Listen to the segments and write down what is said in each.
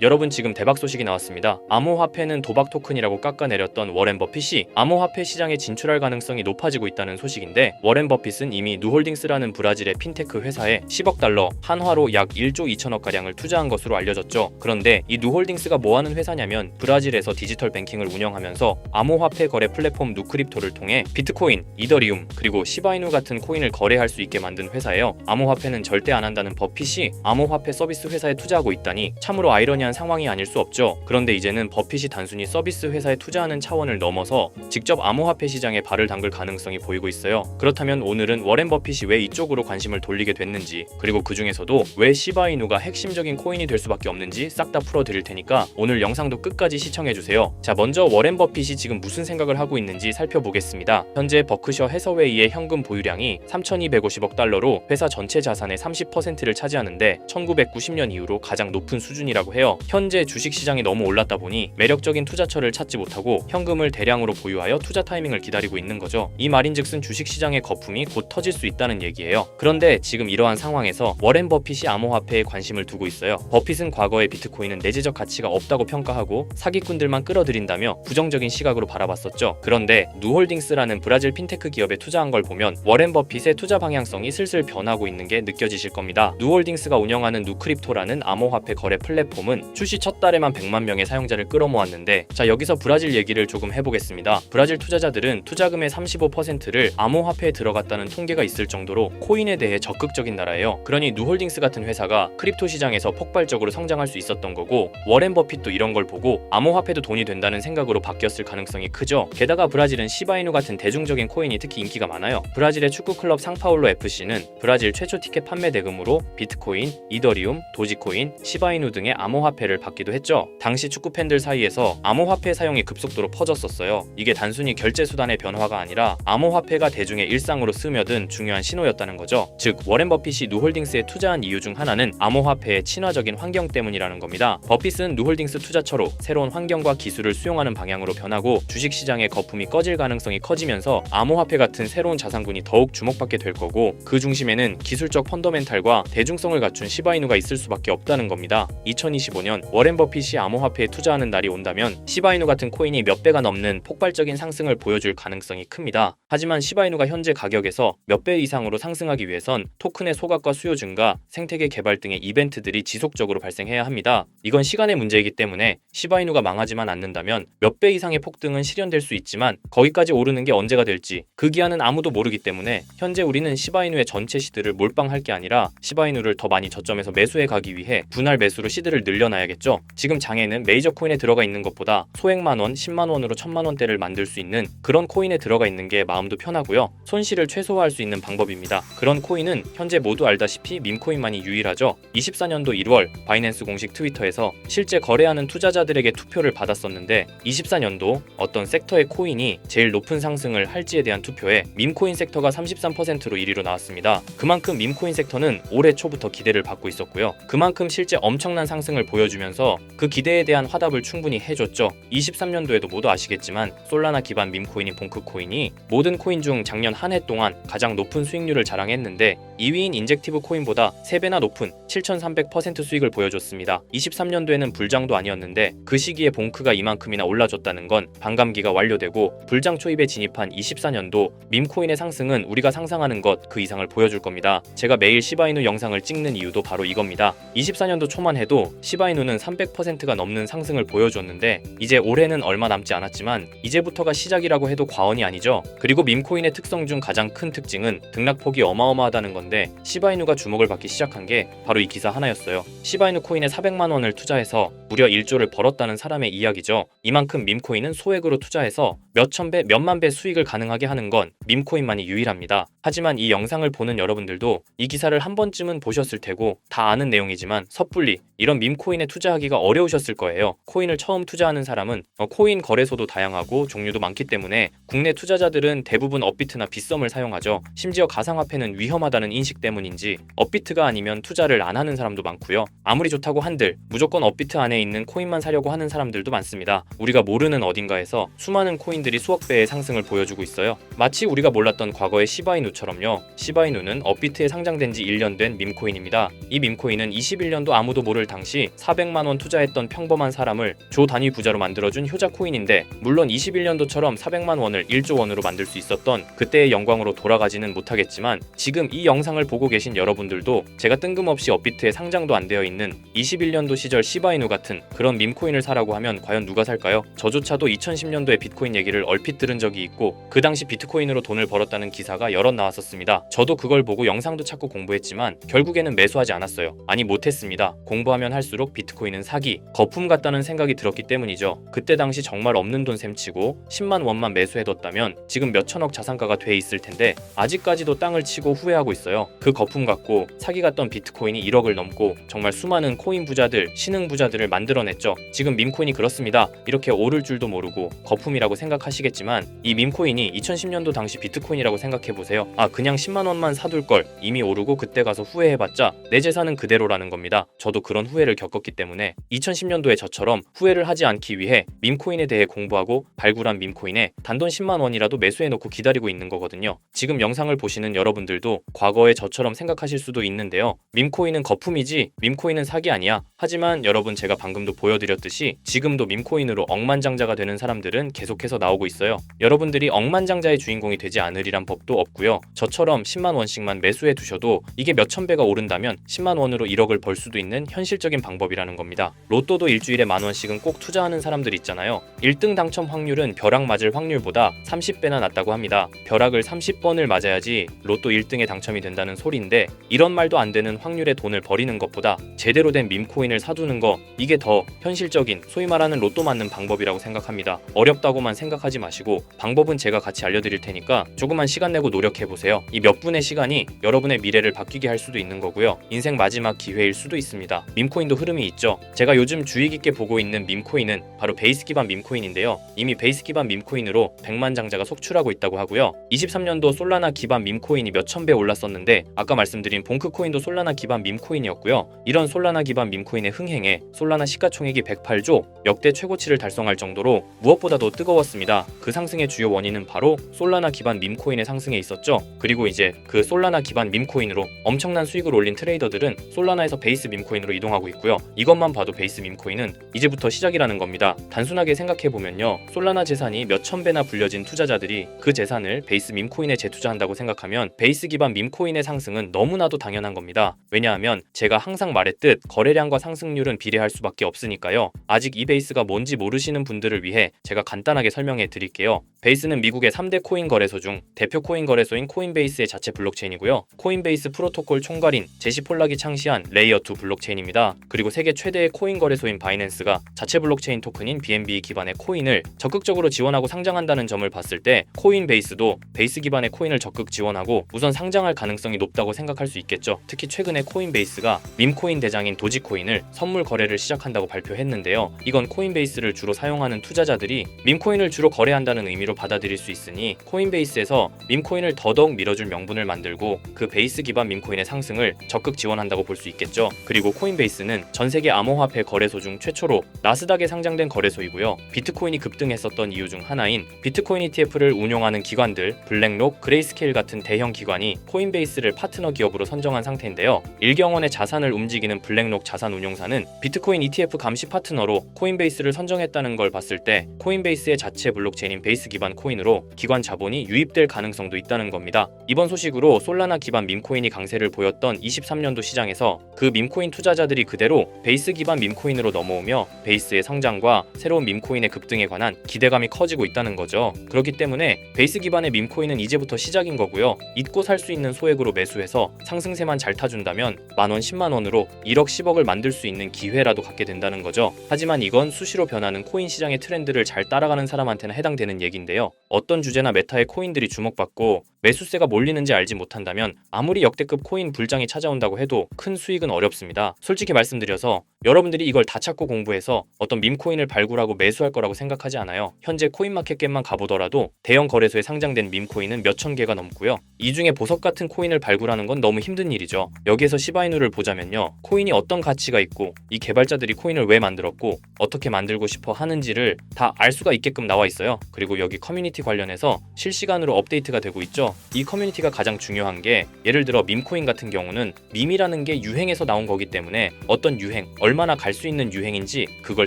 여러분 지금 대박 소식이 나왔습니다. 암호화폐는 도박 토큰이라고 깎아내렸던 워렌 버핏이 암호화폐 시장에 진출할 가능성이 높아지고 있다는 소식인데 워렌 버핏은 이미 누홀딩스라는 브라질의 핀테크 회사에 10억 달러, 한화로 약 1조 2천억 가량을 투자한 것으로 알려졌죠. 그런데 이 누홀딩스가 뭐 하는 회사냐면 브라질에서 디지털 뱅킹을 운영하면서 암호화폐 거래 플랫폼 누크립토를 통해 비트코인, 이더리움, 그리고 시바이누 같은 코인을 거래할 수 있게 만든 회사예요. 암호화폐는 절대 안 한다는 버핏이 암호화폐 서비스 회사에 투자하고 있다니 참으로 아이러니한 상황이 아닐 수 없죠. 그런데 이제는 버핏이 단순히 서비스 회사에 투자하는 차원을 넘어서 직접 암호화폐 시장에 발을 담글 가능성이 보이고 있어요. 그렇다면 오늘은 워렌 버핏이 왜 이쪽으로 관심을 돌리게 됐는지 그리고 그 중에서도 왜 시바이누가 핵심적인 코인이 될 수밖에 없는지 싹 다 풀어드릴 테니까 오늘 영상도 끝까지 시청해주세요. 자 먼저 워렌 버핏이 지금 무슨 생각을 하고 있는지 살펴보겠습니다. 현재 버크셔 해서웨이의 현금 보유량이 3,250억 달러로 회사 전체 자산의 30%를 차지하는데 1990년 이후로 가장 높은 수준이라고 해요. 현재 주식 시장이 너무 올랐다 보니 매력적인 투자처를 찾지 못하고 현금을 대량으로 보유하여 투자 타이밍을 기다리고 있는 거죠. 이 말인즉슨 주식 시장의 거품이 곧 터질 수 있다는 얘기예요. 그런데 지금 이러한 상황에서 워렌 버핏이 암호화폐에 관심을 두고 있어요. 버핏은 과거에 비트코인은 내재적 가치가 없다고 평가하고 사기꾼들만 끌어들인다며 부정적인 시각으로 바라봤었죠. 그런데 누홀딩스라는 브라질 핀테크 기업에 투자한 걸 보면 워렌 버핏의 투자 방향성이 슬슬 변하고 있는 게 느껴지실 겁니다. 누홀딩스가 운영하는 누크립토라는 암호화폐 거래 플랫폼은 출시 첫 달에만 100만 명의 사용자를 끌어모았는데 자 여기서 브라질 얘기를 조금 해보겠습니다. 브라질 투자자들은 투자금의 35%를 암호화폐에 들어갔다는 통계가 있을 정도로 코인에 대해 적극적인 나라예요. 그러니 누홀딩스 같은 회사가 크립토 시장에서 폭발적으로 성장할 수 있었던 거고 워렌 버핏도 이런 걸 보고 암호화폐도 돈이 된다는 생각으로 바뀌었을 가능성이 크죠. 게다가 브라질은 시바이누 같은 대중적인 코인이 특히 인기가 많아요. 브라질의 축구 클럽 상파울로 FC는 브라질 최초 티켓 판매 대금으로 비트코인, 이더리움, 도지코인, 시바이누 등의 암호화폐 를 받기도 했죠. 당시 축구 팬들 사이에서 암호화폐 사용이 급속도로 퍼졌었어요. 이게 단순히 결제 수단의 변화가 아니라 암호화폐가 대중의 일상으로 스며든 중요한 신호였다는 거죠. 즉 워렌 버핏이 누홀딩스에 투자한 이유 중 하나는 암호화폐의 친화적인 환경 때문이라는 겁니다. 버핏은 누홀딩스 투자처로 새로운 환경과 기술을 수용하는 방향으로 변하고 주식 시장의 거품이 꺼질 가능성이 커지면서 암호화폐 같은 새로운 자산군이 더욱 주목받게 될 거고 그 중심에는 기술적 펀더멘탈과 대중성을 갖춘 시바이누가 있을 수밖에 없다는 겁니다. 2025년 워렌 버핏이 암호화폐에 투자하는 날이 온다면 시바이누 같은 코인이 몇 배가 넘는 폭발적인 상승을 보여줄 가능성이 큽니다. 하지만 시바이누가 현재 가격에서 몇 배 이상으로 상승하기 위해선 토큰의 소각과 수요 증가, 생태계 개발 등의 이벤트들이 지속적으로 발생해야 합니다. 이건 시간의 문제이기 때문에 시바이누가 망하지만 않는다면 몇 배 이상의 폭등은 실현될 수 있지만 거기까지 오르는 게 언제가 될지 그 기한은 아무도 모르기 때문에 현재 우리는 시바이누의 전체 시드를 몰빵할 게 아니라 시바이누를 더 많이 저점에서 매수해 가기 위해 분할 매수로 시드를 늘려놔야 겠죠. 지금 장에는 메이저 코인에 들어가 있는 것보다 소액만 원, 10만 원으로 1000만 원대를 만들 수 있는 그런 코인에 들어가 있는 게 마음도 편하고요. 손실을 최소화할 수 있는 방법입니다. 그런 코인은 현재 모두 알다시피 밈코인만이 유일하죠. 24년도 1월 바이낸스 공식 트위터에서 실제 거래하는 투자자들에게 투표를 받았었는데 24년도 어떤 섹터의 코인이 제일 높은 상승을 할지에 대한 투표에 밈코인 섹터가 33%로 1위로 나왔습니다. 그만큼 밈코인 섹터는 올해 초부터 기대를 받고 있었고요. 그만큼 실제 엄청난 상승을 보여 주면서 그 기대에 대한 화답을 충분히 해줬죠. 23년도에도 모두 아시겠지만 솔라나 기반 밈코인인 봉크코인이 모든 코인 중 작년 한 해 동안 가장 높은 수익률을 자랑했는데 2위인 인젝티브 코인보다 3배나 높은 7,300% 수익을 보여줬습니다. 23년도에는 불장도 아니었는데 그 시기에 봉크가 이만큼이나 올라줬다는 건 반감기가 완료되고 불장 초입에 진입한 24년도 밈코인의 상승은 우리가 상상하는 것 그 이상을 보여줄 겁니다. 제가 매일 시바이누 영상을 찍는 이유도 바로 이겁니다. 24년도 초만 해도 시바 이누는 300%가 넘는 상승을 보여줬는데 이제 올해는 얼마 남지 않았지만 이제부터가 시작이라고 해도 과언이 아니죠. 그리고 밈코인의 특성 중 가장 큰 특징은 등락폭이 어마어마하다는 건데 시바이누가 주목을 받기 시작한 게 바로 이 기사 하나였어요. 시바이누 코인에 400만 원을 투자해서 무려 1조를 벌었다는 사람의 이야기죠. 이만큼 밈코인은 소액으로 투자해서 몇천 배, 몇만 배 수익을 가능하게 하는 건 밈코인만이 유일합니다. 하지만 이 영상을 보는 여러분들도 이 기사를 한 번쯤은 보셨을 테고 다 아는 내용이지만 섣불리 이런 밈코인 에 투자하기가 어려우셨을 거예요. 코인을 처음 투자하는 사람은 어, 코인 거래소도 다양하고 종류도 많기 때문에 국내 투자자들은 대부분 업비트나 빗썸을 사용하죠. 심지어 가상화폐는 위험하다는 인식 때문인지 업비트가 아니면 투자를 안 하는 사람도 많고요. 아무리 좋다고 한들 무조건 업비트 안에 있는 코인만 사려고 하는 사람들도 많습니다. 우리가 모르는 어딘가에서 수많은 코인들이 수억 배의 상승을 보여주고 있어요. 마치 우리가 몰랐던 과거의 시바이누처럼요. 시바이누는 업비트에 상장된 지 1년 된 밈코인입니다. 이 밈코인은 21년도 아무도 모를 당시 400만 원 투자했던 평범한 사람을 조 단위 부자로 만들어준 효자 코인인데 물론 21년도처럼 400만 원을 1조 원으로 만들 수 있었던 그때의 영광으로 돌아가지는 못하겠지만 지금 이 영상을 보고 계신 여러분들도 제가 뜬금없이 업비트에 상장도 안 되어 있는 21년도 시절 시바이누 같은 그런 밈코인을 사라고 하면 과연 누가 살까요? 저조차도 2010년도에 비트코인 얘기를 얼핏 들은 적이 있고 그 당시 비트코인으로 돈을 벌었다는 기사가 여럿 나왔었습니다. 저도 그걸 보고 영상도 찾고 공부했지만 결국에는 매수하지 않았어요. 아니 못했습니다. 공부하면 할수록 비트코인은 사기, 거품 같다는 생각이 들었기 때문이죠. 그때 당시 정말 없는 돈 셈치고 10만 원만 매수해뒀다면 지금 몇천억 자산가가 돼 있을 텐데 아직까지도 땅을 치고 후회하고 있어요. 그 거품 갖고 사기 같던 비트코인이 1억을 넘고 정말 수많은 코인 부자들, 신흥 부자들을 만들어냈죠. 지금 밈코인이 그렇습니다. 이렇게 오를 줄도 모르고 거품이라고 생각하시겠지만 이 밈코인이 2010년도 당시 비트코인이라고 생각해 보세요. 아 그냥 10만 원만 사둘 걸 이미 오르고 그때 가서 후회해봤자 내 재산은 그대로라는 겁니다. 저도 그런 후회를 겪었기 때문에 2010년도에 저처럼 후회를 하지 않기 위해 밈코인에 대해 공부하고 발굴한 밈코인에 단돈 10만 원이라도 매수해놓고 기다리고 있는 거거든요. 지금 영상을 보시는 여러분들도 과거에 저처럼 생각하실 수도 있는데요. 밈코인은 거품이지 밈코인은 사기 아니야. 하지만 여러분 제가 방금도 보여드렸듯이 지금도 밈코인으로 억만장자가 되는 사람들은 계속해서 나오고 있어요. 여러분들이 억만장자의 주인공이 되지 않으리란 법도 없고요. 저처럼 10만 원씩만 매수해 두셔도 이게 몇천 배가 오른다면 10만 원으로 1억을 벌 수도 있는 현실적인 방법이라 는 겁니다. 로또도 일주일에 만 원씩은 꼭 투자하는 사람들 있잖아요. 1등 당첨 확률은 벼락 맞을 확률보다 30배나 낮다고 합니다. 벼락을 30번을 맞아야지 로또 1등에 당첨이 된다는 소리인데 이런 말도 안 되는 확률의 돈을 버리는 것보다 제대로 된 밈코인을 사두는 거 이게 더 현실적인 소위 말하는 로또 맞는 방법이라고 생각합니다. 어렵다고만 생각하지 마시고 방법은 제가 같이 알려드릴 테니까 조금만 시간 내고 노력해 보세요. 이 몇 분의 시간이 여러분의 미래를 바뀌게 할 수도 있는 거고요. 인생 마지막 기회일 수도 있습니다. 밈코인도 흐름이 있죠. 제가 요즘 주의 깊게 보고 있는 밈코인은 바로 베이스 기반 밈코인인데요. 이미 베이스 기반 밈코인으로 100만 장자가 속출하고 있다고 하고요. 23년도 솔라나 기반 밈코인이 몇천 배 올랐었는데 아까 말씀드린 봉크 코인도 솔라나 기반 밈코인이었고요. 이런 솔라나 기반 밈코인의 흥행에 솔라나 시가총액이 108조 역대 최고치를 달성할 정도로 무엇보다도 뜨거웠습니다. 그 상승의 주요 원인은 바로 솔라나 기반 밈코인의 상승에 있었죠. 그리고 이제 그 솔라나 기반 밈코인으로 엄청난 수익을 올린 트레이더들은 솔라나에서 베이스 밈코인으로 이동하고 있고요. 이것만 봐도 베이스 밈코인은 이제부터 시작이라는 겁니다. 단순하게 생각해 보면요. 솔라나 재산이 몇천 배나 불려진 투자자들이 그 재산을 베이스 밈코인에 재투자한다고 생각하면 베이스 기반 밈코인의 상승은 너무나도 당연한 겁니다. 왜냐하면 제가 항상 말했듯 거래량과 상승률은 비례할 수밖에 없으니까요. 아직 이 베이스가 뭔지 모르시는 분들을 위해 제가 간단하게 설명해 드릴게요. 베이스는 미국의 3대 코인 거래소 중 대표 코인 거래소인 코인베이스의 자체 블록체인이고요. 코인베이스 프로토콜 총괄인 제시 폴락이 창시한 레이어 2 블록체인입니다. 그리고 세계 최대의 코인 거래소인 바이낸스가 자체 블록체인 토큰인 BNB 기반의 코인을 적극적으로 지원하고 상장한다는 점을 봤을 때 코인 베이스도 베이스 기반의 코인을 적극 지원하고 우선 상장할 가능성이 높다고 생각할 수 있겠죠. 특히 최근에 코인베이스가 밈코인 대장인 도지코인을 선물 거래를 시작한다고 발표했는데요. 이건 코인베이스를 주로 사용하는 투자자들이 밈코인을 주로 거래한다는 의미로 받아들일 수 있으니 코인베이스에서 밈코인을 더더욱 밀어줄 명분을 만들고 그 베이스 기반 밈코인의 상승을 적극 지원한다고 볼 수 있겠죠. 그리고 코인베이스는 전 세계 암호화폐 거래소 중 최초로 나스닥에 상장된 거래소이고요. 비트코인이 급등했었던 이유 중 하나인 비트코인 ETF를 운용하는 기관들 블랙록, 그레이스케일 같은 대형 기관이 코인베이스를 파트너 기업으로 선정한 상태인데요. 일경원의 자산을 움직이는 블랙록 자산 운용사는 비트코인 ETF 감시 파트너로 코인베이스를 선정했다는 걸 봤을 때 코인베이스의 자체 블록체인인 베이스 기반 코인으로 기관 자본이 유입될 가능성도 있다는 겁니다. 이번 소식으로 솔라나 기반 밈코인이 강세를 보였던 23년도 시장에서 그 밈코인 투자자들이 그대로 베이스 기반 밈코인으로 넘어오며 베이스의 성장과 새로운 밈코인의 급등에 관한 기대감이 커지고 있다는 거죠. 그렇기 때문에 베이스 기반의 밈코인은 이제부터 시작인 거고요. 잊고 살 수 있는 소액으로 매수해서 상승세만 잘 타준다면 만원 10만 원으로 1억 10억을 만들 수 있는 기회라도 갖게 된다는 거죠. 하지만 이건 수시로 변하는 코인 시장의 트렌드를 잘 따라가는 사람한테는 해당되는 얘기인데요. 어떤 주제나 메타의 코인들이 주목받고 매수세가 몰리는지 알지 못한다면 아무리 역대급 코인 불장이 찾아온다고 해도 큰 수익은 어렵습니다. 솔직히 말씀드려서 여러분들이 이걸 다 찾고 공부해서 어떤 밈코인을 발굴하고 매수할 거라고 생각하지 않아요. 현재 코인마켓겟만 가보더라도 대형 거래소에 상장된 밈코인은 몇천 개가 넘고요. 이 중에 보석 같은 코인을 발굴하는 건 너무 힘든 일이죠. 여기에서 시바이누를 보자면요. 코인이 어떤 가치가 있고 이 개발자들이 코인을 왜 만들었고 어떻게 만들고 싶어 하는지를 다 알 수가 있게끔 나와 있어요. 그리고 여기 커뮤니티 커뮤니티 관련해서 실시간으로 업데이트가 되고 있죠. 이 커뮤니티가 가장 중요한 게 예를 들어 밈코인 같은 경우는 밈이라는 게 유행에서 나온 거기 때문에 어떤 유행, 얼마나 갈 수 있는 유행인지 그걸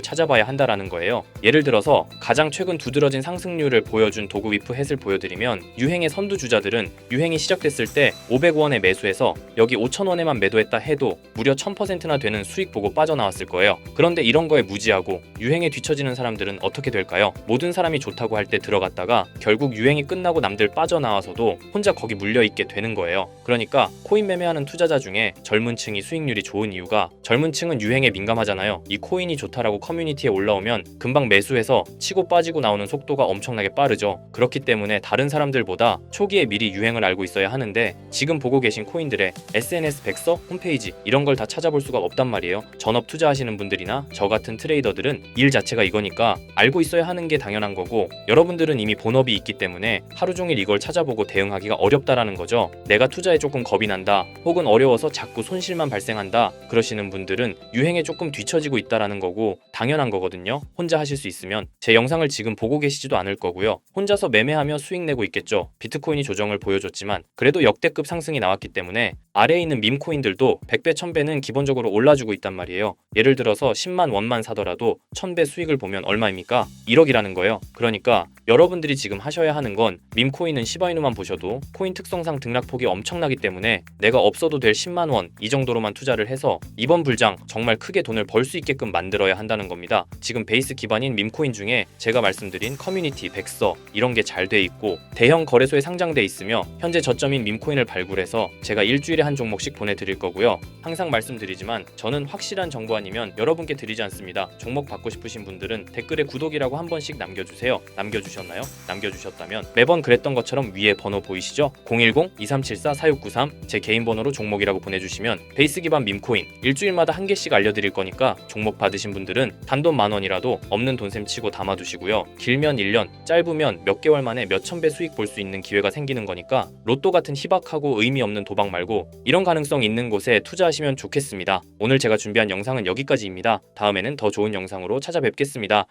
찾아봐야 한다라는 거예요. 예를 들어서 가장 최근 두드러진 상승률을 보여준 도구 위프 햇을 보여드리면 유행의 선두주자들은 유행이 시작됐을 때 500원에 매수해서 여기 5,000원에만 매도했다 해도 무려 1000%나 되는 수익 보고 빠져나왔을 거예요. 그런데 이런 거에 무지하고 유행에 뒤처지는 사람들은 어떻게 될까요? 모든 사람이 좋다고 할 때 들어갔다가 결국 유행이 끝나고 남들 빠져나와서도 혼자 거기 물려 있게 되는 거예요. 그러니까 코인 매매하는 투자자 중에 젊은 층이 수익률이 좋은 이유가 젊은 층은 유행에 민감하잖아요. 이 코인이 좋다라고 커뮤니티에 올라오면 금방 매수해서 치고 빠지고 나오는 속도가 엄청나게 빠르죠. 그렇기 때문에 다른 사람들보다 초기에 미리 유행을 알고 있어야 하는데 지금 보고 계신 코인들의 SNS 백서, 홈페이지 이런 걸 다 찾아볼 수가 없단 말이에요. 전업 투자하시는 분들이나 저 같은 트레이더들은 일 자체가 이거니까 알고 있어야 하는 게 당연한 거고 여러분들은 이미 본업이 있기 때문에 하루 종일 이걸 찾아보고 대응하기가 어렵다라는 거죠. 내가 투자에 조금 겁이 난다 혹은 어려워서 자꾸 손실만 발생한다 그러시는 분들은 유행에 조금 뒤처지고 있다라는 거고 당연한 거거든요. 혼자 하실 수 있으면 제 영상을 지금 보고 계시지도 않을 거고요. 혼자서 매매하며 수익 내고 있겠죠. 비트코인이 조정을 보여줬지만 그래도 역대급 상승이 나왔기 때문에 아래에 있는 밈코인들도 100배, 1000배는 기본적으로 올라주고 있단 말이에요. 예를 들어서 10만 원만 사더라도 1000배 수익을 보면 얼마입니까? 1억이라는 거예요. 그러니까 여러분들이 지금 하셔야 하는 건 밈코인은 시바이누만 보셔도 코인 특성상 등락폭이 엄청나기 때문에 내가 없어도 될 10만 원 이 정도로만 투자를 해서 이번 불장 정말 크게 돈을 벌 수 있게끔 만들어야 한다는 겁니다. 지금 베이스 기반인 밈코인 중에 제가 말씀드린 커뮤니티, 백서 이런 게 잘 돼 있고 대형 거래소에 상장돼 있으며 현재 저점인 밈코인을 발굴해서 제가 일주일에 한 종목씩 보내드릴 거고요. 항상 말씀드리지만 저는 확실한 정보 아니면 여러분께 드리지 않습니다. 종목 받고 싶으신 분들은 댓글에 구독이라고 한 번씩 남겨주세요. 남겨주셨나요? 남겨주셨다면 매번 그랬던 것처럼 위에 번호 보이시죠? 010-2374-4693 제 개인 번호로 종목이라고 보내주시면 베이스 기반 밈코인 일주일마다 한 개씩 알려드릴 거니까 종목 받으신 분들은 단돈 만 원이라도 없는 돈셈 치고 담아두시고요. 길면 1년, 짧으면 몇 개월 만에 몇천 배 수익 볼 수 있는 기회가 생기는 거니까 로또 같은 희박하고 의미 없는 도박 말고 이런 가능성 있는 곳에 투자하시면 좋겠습니다. 오늘 제가 준비한 영상은 여기까지입니다. 다음에는 더 좋은 영상으로 찾아뵙겠습니다.